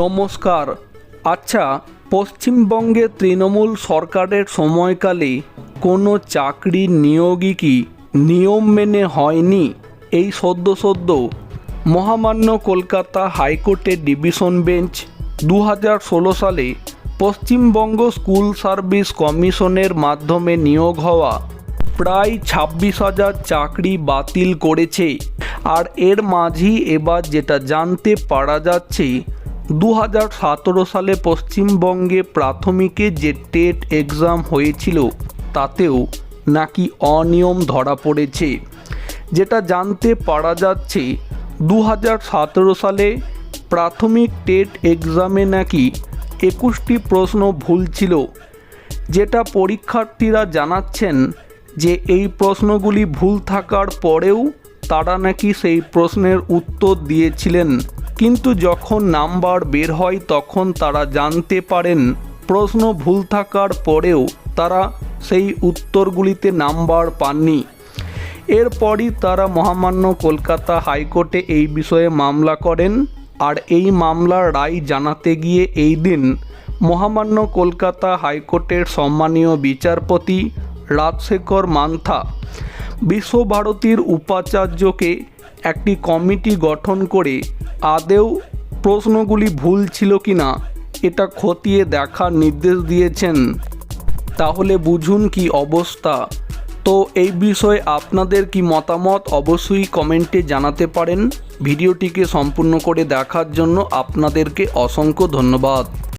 নমস্কার। আচ্ছা পশ্চিমবঙ্গে তৃণমূল সরকারের সময়কালে কোনো চাকরি নিয়োগই কি নিয়ম মেনে হয়নি? এই সদ্য সদ্য মহামান্য কলকাতা হাইকোর্টের ডিভিশন বেঞ্চ দু হাজার ষোলো সালে পশ্চিমবঙ্গ স্কুল সার্ভিস কমিশনের মাধ্যমে নিয়োগ হওয়া প্রায় ছাব্বিশ হাজার চাকরি বাতিল করেছে। আর এর মাঝেই এবার যেটা জানতে পারা যাচ্ছে দু হাজার সতেরো সালে পশ্চিমবঙ্গে প্রাথমিকে যে টেট এক্সাম হয়েছিল, তাতেও নাকি অনিয়ম ধরা পড়েছে। যেটা জানতে পারা যাচ্ছে দু হাজার সতেরো সালে প্রাথমিক টেট এক্সামে নাকি একুশটি প্রশ্ন ভুল ছিল। যেটা পরীক্ষার্থীরা জানাচ্ছেন যে এই প্রশ্নগুলি ভুল থাকার পরেও তারা নাকি সেই প্রশ্নের উত্তর দিয়েছিলেন। কিন্তু যখন নাম্বার বের হয় তখন তারা জানতে পারেন প্রশ্ন ভুল থাকার পরেও তারা সেই উত্তরগুলিতে নাম্বার পাননি। এরপরই তারা মহামান্য কলকাতা হাইকোর্টে এই বিষয়ে মামলা করেন আর এই মামলার রায় জানাতে গিয়ে এই দিন মহামান্য কলকাতা হাইকোর্টের সম্মানীয় বিচারপতি রাজশেখর মান্থা বিশ্বভারতীর উপাচার্যকে একটি কমিটি গঠন করে আদেও প্রশ্নগুলি ভুল ছিল কি না এটা খতিয়ে দেখার নির্দেশ দিয়েছেন। তাহলে বুঝুন কি অবস্থা। তো এই বিষয়ে আপনাদের কি মতামত অবশ্যই কমেন্টে জানাতে পারেন। ভিডিওটিকে সম্পূর্ণ করে দেখার জন্য আপনাদেরকে অসংখ্য ধন্যবাদ।